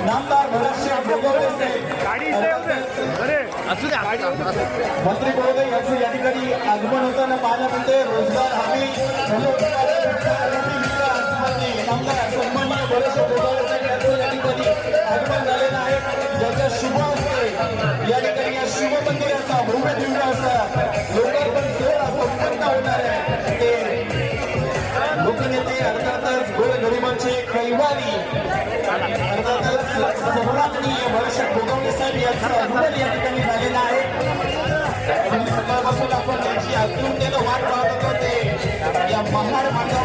नामदार भरतशेठ मंत्री महोदय यांचं या ठिकाणी आगमन होताना पाहायला मिळते रोजगार हमी कैवारी अर्थातच सम्राटनीय भरतशेठ साहेब यांचं आगमन या ठिकाणी झालेलं आहे सकाळपासून आपण त्यांची आतुरतेनं वाट पाहत होते या महाड मांडव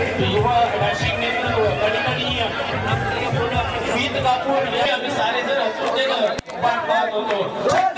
युवा नाशिक नेतृत्व कणकणीय वीत कापूर हे आम्ही सारे जण हसून पाठ पाहत होतो